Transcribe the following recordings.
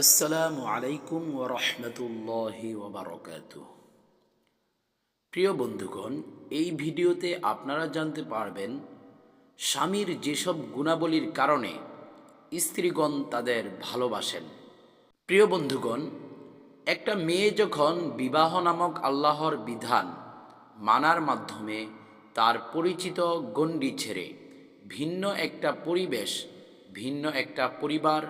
আসসালামু আলাইকুম ও রহমতুল্লাহি ওবরকাত প্রিয় বন্ধুগণ, এই ভিডিওতে আপনারা জানতে পারবেন, স্বামীর যেসব গুণাবলীর কারণে স্ত্রীগণ তাদের ভালোবাসেন। প্রিয় বন্ধুগণ, একটা মেয়ে যখন বিবাহ নামক আল্লাহর বিধান মানার মাধ্যমে তার পরিচিত গণ্ডি ছেড়ে ভিন্ন একটা পরিবেশ, ভিন্ন একটা পরিবার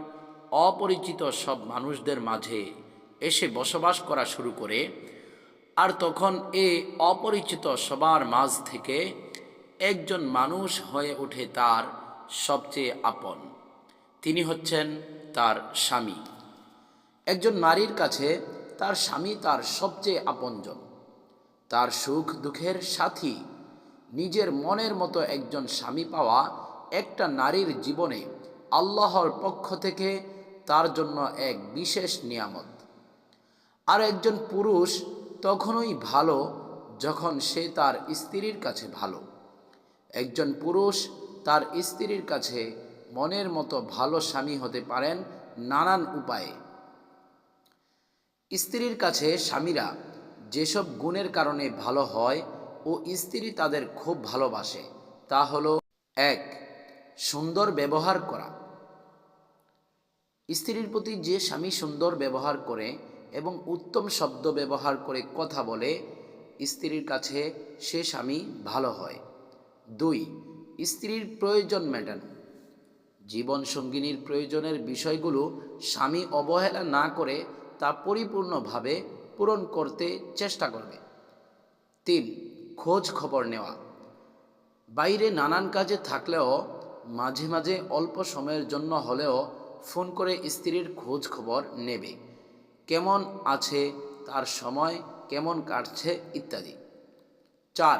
অপরিচিত সব মানুষদের মাঝে এসে বসবাস করা শুরু করে, আর তখন এ অপরিচিত সবার মাঝ থেকে একজন মানুষ হয়ে ওঠে তার সবচেয়ে আপন। তিনি হচ্ছেন তার স্বামী। একজন নারীর কাছে তার স্বামী তার সবচেয়ে আপনজন। তার সুখ দুঃখের সাথী, নিজের মনের মতো একজন স্বামী পাওয়া একটা নারীর জীবনে আল্লাহর পক্ষ থেকে তার জন্য এক বিশেষ নিয়ামত। আর একজন পুরুষ তখনই ভালো যখন সে তার স্ত্রীর কাছে ভালো। একজন পুরুষ তার স্ত্রীর কাছে মনের মতো ভালো স্বামী হতে পারেন নানান উপায়ে। স্ত্রীর কাছে স্বামীরা যেসব গুণের কারণে ভালো হয় ও স্ত্রী তাদের খুব ভালোবাসে তা হলো এক, সুন্দর ব্যবহার করা। স্ত্রীর প্রতি যে স্বামী সুন্দর ব্যবহার করে এবং উত্তম শব্দ ব্যবহার করে কথা বলে, স্ত্রীর কাছে সে স্বামী ভালো হয়। দুই, স্ত্রীর প্রয়োজন মেটানো। জীবন সঙ্গিনীর প্রয়োজনের বিষয়গুলো স্বামী অবহেলা না করে তা পরিপূর্ণভাবে পূরণ করতে চেষ্টা করবে। তিন, খোঁজ খবর নেওয়া। বাইরে নানান কাজে থাকলেও মাঝে মাঝে অল্প সময়ের জন্য হলেও ফোন করে স্ত্রীর খোঁজ খবর নেবে। কেমন আছে, তার সময় কেমন কাটছে ইত্যাদি। চার,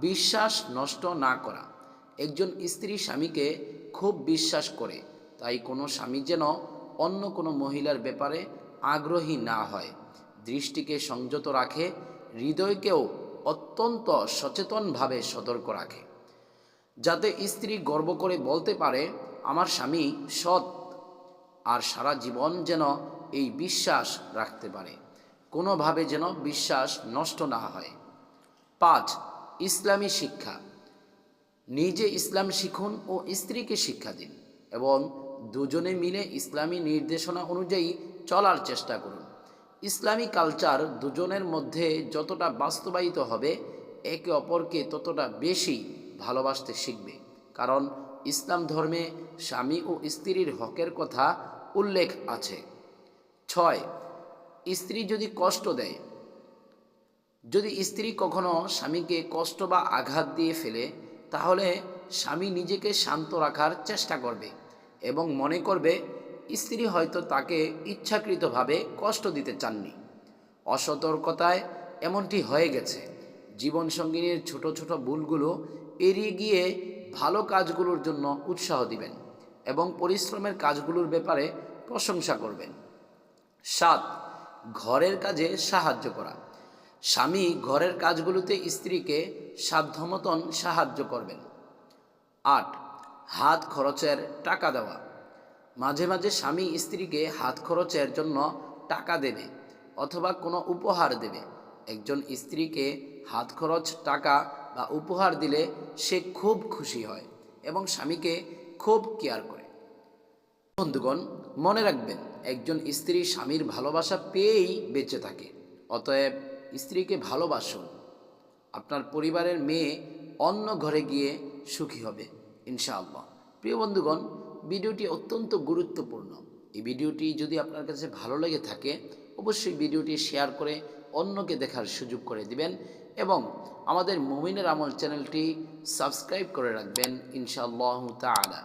বিশ্বাস নষ্ট না করা। একজন স্ত্রী স্বামীকে খুব বিশ্বাস করে, তাই কোনো স্বামী যেন অন্য কোনো মহিলার ব্যাপারে আগ্রহী না হয়। দৃষ্টিকে সংযত রাখে, হৃদয়কেও অত্যন্ত সচেতনভাবে সতর্ক রাখে। যাতে স্ত্রী গর্ব করে বলতে পারে, আমার স্বামী সৎ আর সারা জীবন যেন এই বিশ্বাস রাখতে পারে। কোনোভাবে যেন বিশ্বাস নষ্ট না হয়। পাঁচ, ইসলামী শিক্ষা। নিজে ইসলাম শিখুন ও স্ত্রীকে শিক্ষা দিন এবং দুজনে মিলে ইসলামী নির্দেশনা অনুযায়ী চলার চেষ্টা করুন। ইসলামী কালচার দুজনের মধ্যে যতটা বাস্তবায়িত হবে, একে অপরকে ততটা বেশি ভালোবাসতে শিখবে। কারণ ইসলাম ধর্মে স্বামী ও স্ত্রীর হকের কথা উল্লেখ আছে। ছয়, স্ত্রী যদি কষ্ট দেয়, যদি স্ত্রী কখনো স্বামীকে কষ্ট বা আঘাত দিয়ে ফেলে, তাহলে স্বামী নিজেকে শান্ত রাখার চেষ্টা করবে এবং মনে করবে, স্ত্রী হয়তো তাকে ইচ্ছাকৃতভাবে কষ্ট দিতে চাননি। অসতর্কতায় এমনটি হয়ে গেছে। জীবনসঙ্গিনীর ছোট ছোট ভুলগুলো এড়িয়ে গিয়ে ভালো কাজগুলোর জন্য উৎসাহ দিবেন। এবং পরিশ্রমের কাজগুলোর ব্যাপারে প্রশংসা করবেন। সাত, ঘরের কাজে সাহায্য করা। স্বামী ঘরের কাজগুলোতে স্ত্রীকে সাধ্যমতন সাহায্য করবেন। আট, হাত খরচের টাকা দেওয়া। মাঝে মাঝে স্বামী স্ত্রীকে হাত খরচের জন্য টাকা দেবে অথবা কোনো উপহার দেবে। একজন স্ত্রীকে হাত খরচ, টাকা বা উপহার দিলে সে খুব খুশি হয় এবং স্বামীকে খুব কেয়ার করে। বন্ধুগণ, মনে রাখবেন, একজন স্ত্রী স্বামীর ভালোবাসা পেয়েই বেঁচে থাকে, অতএব স্ত্রীকে ভালোবাসুন। আপনার পরিবারের মেয়ে অন্য ঘরে গিয়ে সুখী হবে, ইনশাআল্লাহ। প্রিয় বন্ধুগণ, ভিডিওটি অত্যন্ত গুরুত্বপূর্ণ। এই ভিডিওটি যদি আপনার কাছে ভালো লেগে থাকে, অবশ্যই ভিডিওটি শেয়ার করে অন্যকে দেখার সুযোগ করে দিবেন এবং আমাদের মুমিনের আমল চ্যানেলটি সাবস্ক্রাইব করে রাখবেন, ইনশাআল্লাহ তালা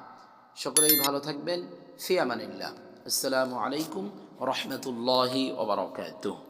সকলেই ভালো থাকবেন। ফিয়ামানিল্লাহ। আসসালামু আলাইকুম রহমতুল্লাহি ওবরাকাতুহ